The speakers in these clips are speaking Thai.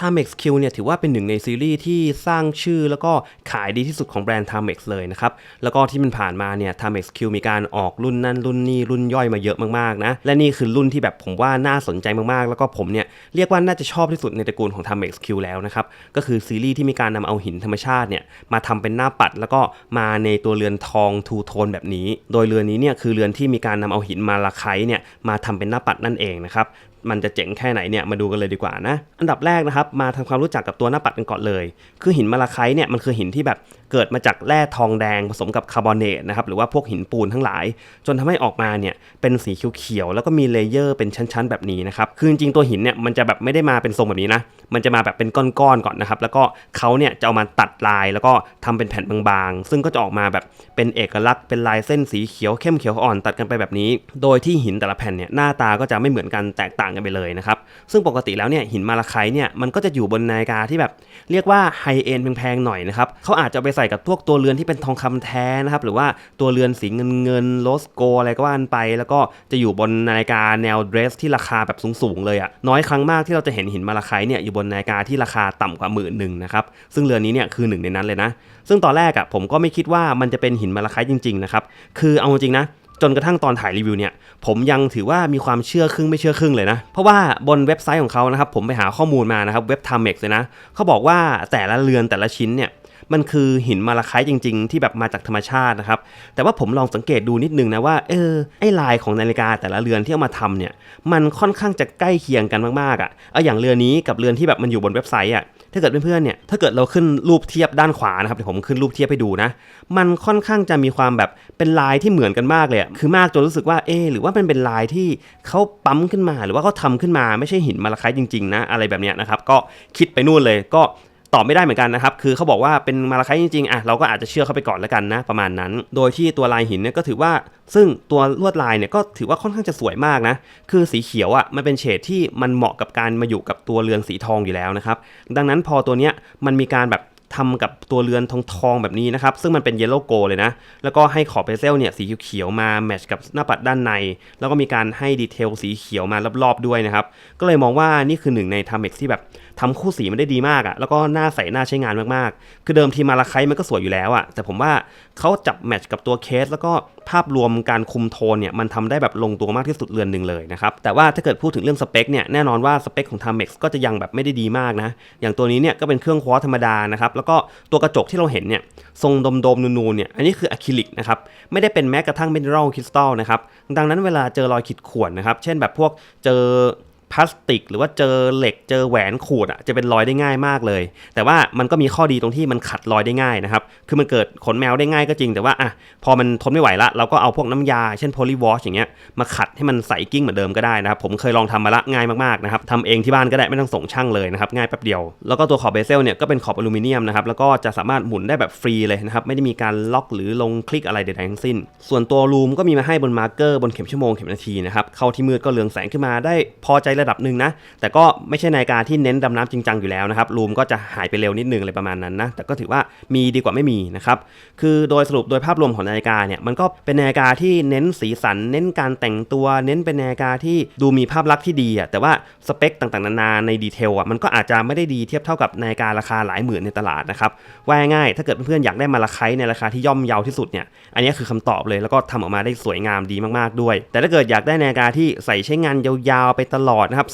Timex Q เนี่ยถือว่าเป็นหนึ่งในซีรีส์ที่สร้างชื่อแล้วก็ขายดีที่สุดของแบรนด์ Timex เลยนะครับ แล้วก็ที่มันผ่านมาเนี่ย Timex Q มีการออกรุ่นนั่นรุ่นนี้รุ่นย่อยมาเยอะมากๆนะ และนี่คือรุ่นที่แบบผมว่าน่าสนใจมากๆ แล้วก็ผมเนี่ยเรียกว่าน่าจะชอบที่สุดในตระกูลของ Timex Q แล้วนะครับ ก็คือซีรีส์ที่มีการนำเอาหินธรรมชาติเนี่ยมาทำเป็นหน้าปัด แล้วก็มาในตัวเรือนทองทูโทนแบบนี้ โดยเรือนนี้เนี่ยคือเรือนที่มีการนำเอาหินมาลาไคเนี่ยมาทำเป็นหน้าปัดนั่นเองนะครับ มันจะเจ๋งแค่ไหนเนี่ยมาดูกันเลยดีกว่านะ อันดับแรกนะครับมาทำความรู้จักกับตัวหน้าปัดกันก่อนเลย คือหินมาลาไคต์เนี่ยมันคือหินที่แบบเกิดมาจากแร่ทองแดงผสมกับคาร์บอเนตนะครับหรือว่าพวกหินปูนทั้งหลาย จนทำให้ออกมาเนี่ยเป็นสีเขียวๆแล้วก็มีเลเยอร์เป็นชั้นๆแบบนี้นะครับคือจริงๆตัวหินเนี่ยมันจะแบบไม่ได้มาเป็นทรงแบบนี้นะมันจะมาแบบเป็นก้อนๆก่อนนะครับแล้วก็เขาเนี่ยจะเอามาตัดลายแล้วก็ทำเป็นแผ่นบางๆ ซึ่งก็จะออกมาแบบเป็นเอกลักษณ์เป็นลายเส้นสีเขียวเข้มเขียวอ่อนตัดกันไปแบบนี้ โดยที่หินแต่ละแผ่นเนี่ยหน้าตาก็จะไม่เหมือนกันแตกต่างกันไปเลยนะครับ ซึ่งปกติแล้วเนี่ยหินมาลาไคเนี่ยมันก็จะอยู่บนนาฬิกาที่แบบเรียกว่าไฮเอ็นแพงๆหน่อยนะครับเขาอาจจะไปใส่กับพวกตัวเรือนที่เป็นทองคำแท้นะครับหรือว่าตัวเรือนสีเงินเงินโลสโกอะไรก็ว่ากันไป แล้วก็จะอยู่บนนาฬิกาแนวเดรสที่ราคาแบบสูงๆเลยอะน้อยครั้งมากที่เราจะเห็นหินมาลาไคเนี่ยอยู่บนนาฬิกาที่ราคาต่ำกว่าหมื่นหนึ่งนะครับซึ่งเรือนนี้เนี่ยคือหนึ่งในนั้นเลยนะซึ่งตอนแรกอะผมก็ไม่คิดว่ามันจะเป็นหินมาลาไคจริงๆนะครับคือเอาจริงนะ จนกระทั่งตอนถ่ายรีวิวเนี่ยผมยังถือว่ามีความเชื่อครึ่งไม่เชื่อครึ่งเลยนะ เพราะว่าบนเว็บไซต์ของเขานะครับผมไปหาข้อมูลมานะครับเว็บ Timex เลยนะเขาบอกว่าแต่ละเรือนแต่ละชิ้นเนี่ยมันคือหินมาลาไคต์จริง ๆ ที่แบบมาจากธรรมชาตินะครับ แต่ว่าผมลองสังเกตดูนิดนึงนะว่า เออ ไอลายของนาฬิกาแต่ละเรือนที่เอามาทำเนี่ย มันค่อนข้างจะใกล้เคียงกันมากๆอะ่ะ เอาอย่างเรือนนี้กับเรือนที่แบบมันอยู่บนเว็บไซต์อะ ถ้าเกิดเพื่อนๆเนี่ยถ้าเกิดเราขึ้นรูปเทียบด้านขวานะครับเดี๋ยวผมขึ้นรูปเทียบให้ดูนะ มันค่อนข้างจะมีความแบบเป็นลายที่เหมือนกันมากเลยคือมากจนรู้สึกว่าเออหรือว่ามันเป็นลายที่เขาปั๊มขึ้นมา หรือว่าเขาทาขึ้นมาไม่ใช่หินมาลาไคต์จริงๆนะอะไรแบบเนี้ยนะครับก็คิดไปนู่นเลยก็ ตอบไม่ได้เหมือนกันนะครับ คือเขาบอกว่าเป็นมาลาไคต์จริงๆ อะเราก็อาจจะเชื่อเขาไปก่อนแล้วกันนะประมาณนั้น โดยที่ตัวลายหินเนี่ยก็ถือว่า ซึ่งตัวลวดลายเนี่ยก็ถือว่าค่อนข้างจะสวยมากนะ คือสีเขียวอะมันเป็นเฉดที่มันเหมาะกับการมาอยู่กับตัวเรือนสีทองอยู่แล้วนะครับ ดังนั้นพอตัวเนี้ยมันมีการแบบทำกับตัวเรือนทองทองแบบนี้นะครับ ซึ่งมันเป็นเยลโล่โกเลยนะ แล้วก็ให้ขอบเบเซลเนี่ยสีเขียวมาแมทช์กับหน้าปัดด้านใน แล้วก็มีการให้ดีเทลสีเขียวมารอบๆด้วยนะครับ ก็เลยมองว่านี่คือหนึ่งในทำเม็กที่แบบ ทำคู่สีมันได้ดีมากอะ่ะแล้วก็หน่าใส่น่าใช้งานมากๆ คือเดิมทีมาลาไคมันก็สวยอยู่แล้วอะ่ะแต่ผมว่าเขาจับแมทช์กับตัวเคส แล้วก็ภาพรวมการคุมโทนเนี่ยมันทำได้แบบลงตัวมากที่สุดเรือนหนึ่งเลยนะครับแต่ว่าถ้าเกิดพูดถึงเรื่องสเปคเนี่ยแน่นอนว่าสเปคของ Timex ก็จะยังแบบไม่ได้ดีมากนะอย่างตัวนี้เนี่ยก็เป็นเครื่องควอธรรมดานะครับแล้วก็ตัวกระจกที่เราเห็นเนี่ยทรงโดมๆนูนๆเนี่ยอันนี้คืออะคริลิกนะครับไม่ได้เป็นแม้กระทั่งเมทัลคริสตัลนะครับดังนั้นเวลาเจอรอยขีดข่วนนะครับเช่นแบบพวกเจอ พลาสติก หรือว่าเจอเหล็กเจอแหวนขูดอะจะเป็นรอยได้ง่ายมากเลย แต่ว่ามันก็มีข้อดีตรงที่มันขัดรอยได้ง่ายนะครับ คือมันเกิดขนแมวได้ง่ายก็จริง แต่ว่าอะพอมันทนไม่ไหวละเราก็เอาพวกน้ำยา เช่นโพลีวอชอย่างเงี้ยมาขัดให้มันใสกิ้งเหมือนเดิมก็ได้นะครับ ผมเคยลองทำมาละง่ายมากๆนะครับทำเองที่บ้านก็ได้ไม่ต้องส่งช่างเลยนะครับง่ายแป๊บเดียว แล้วก็ตัวขอบเบเซลเนี่ยก็เป็นขอบอลูมิเนียมนะครับแล้วก็จะสามารถหมุนได้แบบฟรีเลยนะครับไม่ได้มีการล็อกหรือลงคลิกอะไรใดๆทั้งสิ้น ส่วนตัวรูมก็มีมาให้บนมาร์เกอร์บนเข็มชั่วโมงเข็มนาทีนะครับเข้าที่มืดก็เรืองแสงขึ้นมาได้พอใจระดับหนึ่งนะ แต่ก็ไม่ใช่นาฬิกาที่เน้นดำน้ำจริงจังอยู่แล้วนะครับ รูมก็จะหายไปเร็วนิดนึงอะไรประมาณนั้นนะ แต่ก็ถือว่ามีดีกว่าไม่มีนะครับ คือโดยสรุปโดยภาพรวมของนาฬิกาเนี่ยมันก็เป็นนาฬิกาที่เน้นสีสัน เน้นการแต่งตัว เน้นเป็นนาฬิกาที่ดูมีภาพลักษณ์ที่ดีอะ แต่ว่าสเปคต่างๆนานาในดีเทลอะมันก็อาจจะไม่ได้ดีเทียบเท่ากับนาฬิการาคาหลายหมื่นในตลาดนะครับว่าง่ายถ้าเกิดเพื่อนๆอยากได้มาราคาในราคาที่ย่อมเยาที่สุดเนี่ย อันนี้คือคำตอบเลยแล้วก็ทำออกมาได้สวยงามดีมากๆด้วย แต่ถ้าเกิดอยากได้นาฬิกาที่ใส่ใช้งานยาวๆไปตลอดนะครับ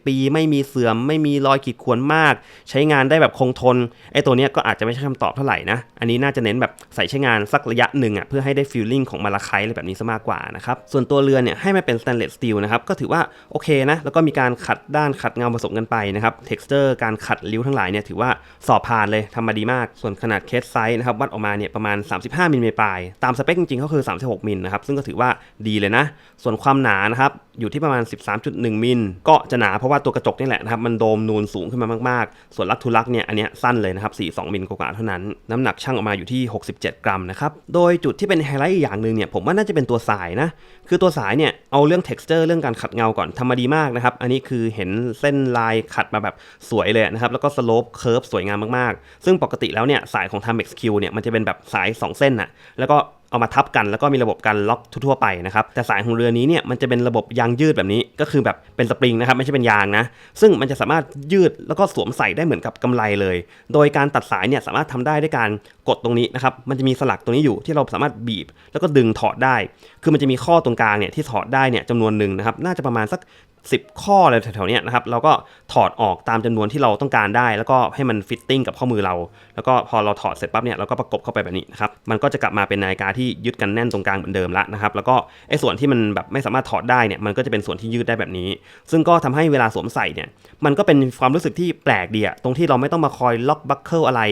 10-20 ปี ไม่มีเสื่อม ไม่มีรอยขีดข่วนมาก ใช้งานได้แบบคงทนไอ้ตัวนี้ก็อาจจะไม่ใช่คำตอบเท่าไหร่นะ อันนี้น่าจะเน้นแบบใส่ใช้งานสักระยะหนึ่งอะเพื่อให้ได้ฟีลลิ่งของมาลาไคอะไรแบบนี้ซะมากกว่านะครับส่วนตัวเรือนเนี่ยให้มันเป็นสแตนเลสสตีลนะครับก็ถือว่าโอเคนะแล้วก็มีการขัดด้านขัดเงาผสมกันไปนะครับเท็กซ์เจอร์การขัดริ้วทั้งหลายเนี่ยถือว่าสอบผ่านเลยทำมาดีมาก ส่วนขนาดเคสไซส์นะครับวัดออกมาเนี่ยประมาณ 35มิลลิเมตรปลายตามสเปคจริงๆก็คือ 36มิลนะครับซึ่งก็ถือว่าดีเลยนะ ส่วนความหนานะครับอยู่ที่ประมาณ 13.1 มิล ก็จะหนาเพราะว่าตัวกระจกนี่แหละนะครับมันโดมนูนสูงขึ้นมามากๆ ส่วนลักทุลักเนี่ยอันเนี้ยสั้นเลยนะครับ 42 มิลกว่าๆเท่านั้น น้ำหนักช่างออกมาอยู่ที่ 67 กรัมนะครับ โดยจุดที่เป็นไฮไลท์อีกอย่างหนึ่งเนี่ยผมว่าน่าจะเป็นตัวสายนะ คือตัวสายเนี่ยเอาเรื่อง texture เรื่องการขัดเงาก่อนทำมาดีมากนะครับ อันนี้คือเห็นเส้นลายขัดมาแบบสวยเลยนะครับ แล้วก็สโลปเคิร์ฟสวยงามมากๆ ซึ่งปกติแล้วเนี่ยสายของ Timex Q เนี่ยมันจะเป็นแบบสาย 2 เส้นน่ะแล้วก็ เอามาทับกันแล้วก็มีระบบการล็อกทั่วๆไปนะครับแต่สายของเรือนี้เนี่ยมันจะเป็นระบบยางยืดแบบนี้ก็คือแบบเป็นสปริงนะครับไม่ใช่เป็นยางนะซึ่งมันจะสามารถยืดแล้วก็สวมใส่ได้เหมือนกับกำไลเลย โดยการตัดสายเนี่ยสามารถทำได้ด้วยการกดตรงนี้นะครับมันจะมีสลักตรงนี้อยู่ที่เราสามารถบีบ แล้วก็ดึงถอดได้ คือมันจะมีข้อตรงกลางเนี่ยที่ถอดได้เนี่ยจำนวนหนึ่งนะครับน่าจะประมาณสัก 10 ข้ออะไรแถวๆนี้นะครับเราก็ถอดออกตามจำนวนที่เราต้องการได้ แล้วก็ให้มันฟิตติ้งกับข้อมือเรา แล้วก็พอเราถอดเสร็จปั๊บเนี่ยเราก็ประกบเข้าไปแบบนี้นะครับมันก็จะกลับมาเป็นนาฬิกาที่ยึดกันแน่นตรงกลางเหมือนเดิมละนะครับแล้วก็ไอ้ส่วนที่มันแบบไม่สามารถถอดได้เนี่ยมันก็จะเป็นส่วนที่ยืดได้แบบนี้ ซึ่งก็ทำให้เวลาสวมใส่เนี่ยมันก็เป็นความรู้สึกที่แปลกดีอะตรงที่เราไม่ต้องมาคอยล็อกบัคเกิลอะไร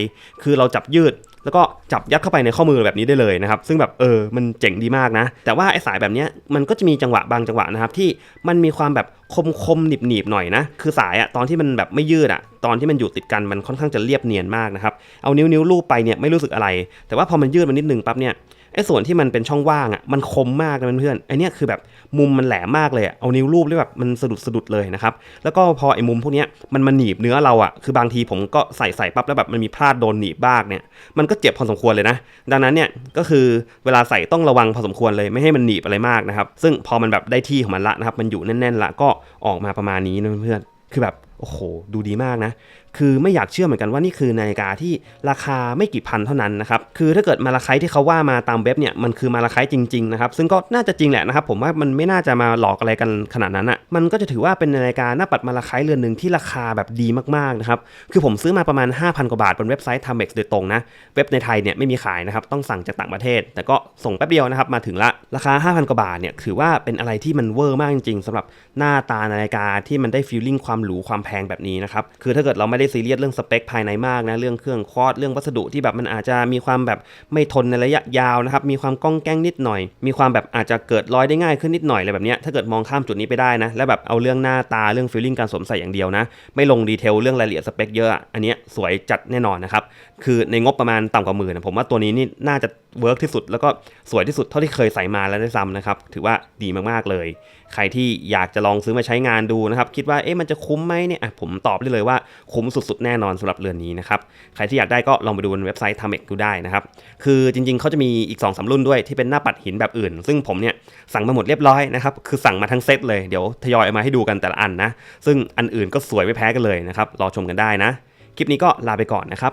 คือเราจับยืด แล้วก็จับยัดเข้าไปในข้อมือแบบนี้ได้เลยนะครับ ซึ่งแบบเออมันเจ๋งดีมากนะ แต่ว่าไอ้สายแบบนี้มันก็จะมีจังหวะบางจังหวะนะครับที่มันมีความแบบคมคมหนีบหนีบหน่อยนะ คือสายอะตอนที่มันแบบไม่ยืดอะตอนที่มันอยู่ติดกันมันค่อนข้างจะเรียบเนียนมากนะครับ เอานิ้วนิ้วลูบไปเนี่ยไม่รู้สึกอะไร แต่ว่าพอมันยืดมานิดนึงปั๊บเนี่ย ไอ้ส่วนที่มันเป็นช่องว่างอะมันคมมากนะเพื่อนๆไอ้เนี่ยคือแบบมุมมันแหลมมากเลยอะเอานิ้วรูปแล้แบบมันสะดุดสะดุดเลยนะครับแล้วก็พอไอ้มุมพวกเนี้ยมันมาหนีบเนื้อเราอะคือบางทีผมก็ใส่ใส่ปั๊บแล้วแบบมันมีพลาดโดนหนีบบ้างเนี่ยมันก็เจ็บพอสมควรเลยนะ ดังนั้นเนี่ยก็คือเวลาใส่ต้องระวังพอสมควรเลยไม่ให้มันหนีบอะไรมากนะครับซึ่งพอมันแบบได้ที่ของมันละนะครับมันอยู่แน่นๆละก็ออกมาประมาณนี้นะเพื่อนๆคือแบบโอ้โห ดูดีมากนะคือไม่อยากเชื่อเหมือนกันว่านี่คือนาฬิกาที่ราคาไม่กี่พันเท่านั้นนะครับ คือถ้าเกิดมาราคาที่เขาว่ามาตามเว็บเนี่ยมันคือมาราคาจริงๆนะครับ ซึ่งก็น่าจะจริงแหละนะครับ ผมว่ามันไม่น่าจะมาหลอกอะไรกันขนาดนั้นอะ่ะ มันก็จะถือว่าเป็นนาฬิกาหน้าปัดมาราคาเรือนหนึ่งที่ราคาแบบดีมากๆนะครับ คือผมซื้อมาประมาณ 5,000 กว่าบาทบนเว็บไซต์ Timex โดยตรงนะ เว็บในไทยเนี่ยไม่มีขายนะครับ ต้องสั่งจากต่างประเทศ แต่ก็ส่งแป๊บเดียวนะครับ มาถึงละ ราคา 5,000 กว่าบาทเนี่ย ถือว่าเป็นอะไรที่มันเวอร์มากจริงๆสำหรับหน้าตานาฬิกาที่มันได้ฟีลลิ่งความหรูความแพงแบบนี้นะครับ คือถ้าเกิดเราไม่ได้ซีเรียสเรื่องสเปคภายในมากนะ เรื่องเครื่องคอร์สเรื่องวัสดุที่แบบมันอาจจะมีความแบบไม่ทนในระยะยาวนะครับ มีความก้องแก้งนิดหน่อย มีความแบบอาจจะเกิดรอยได้ง่ายขึ้นนิดหน่อยอะไรแบบเนี้ยถ้าเกิดมองข้ามจุดนี้ไปได้นะ แล้วแบบเอาเรื่องหน้าตาเรื่องฟีลลิ่งการสวมใส่อย่างเดียวนะ ไม่ลงดีเทลเรื่องรายละเอียดสเปคเยอะ อันนี้สวยจัดแน่นอนนะครับ คือในงบประมาณต่ำกว่าหมื่นผมว่าตัวนี้นี่น่าจะเวิร์กที่สุด แล้วก็สวยที่สุดเท่าที่เคยใส่มาแล้วได้ซ้ำนะครับ ถือว่าดีมากๆเลย ใครที่อยากจะลองซื้อมาใช้งานดูนะครับ คิดว่าเอ๊ะมันจะคุ้มไหมเนี่ยอะผมตอบได้เลยว่าคุ้มสุดๆ แน่นอนสำหรับเรือนนี้นะครับใครที่อยากได้ก็ลองไปดูบนเว็บไซต์ Tamex ดูได้นะครับคือจริงๆเขาจะมีอีก2อสรุ่นด้วยที่เป็นหน้าปัดหินแบบอื่น ซึ่งผมเนี่ยสั่งมาหมดเรียบร้อยนะครับคือสั่งมาทั้งเซตเลยเดี๋ยวทยอยเอามาให้ดูกันแต่ละอันนะซึ่งอันอื่นก็สวยไม่แพ้กันเลยนะครับรอชมกันได้นะคลิปนี้ก็ลาไปก่อนนะครับ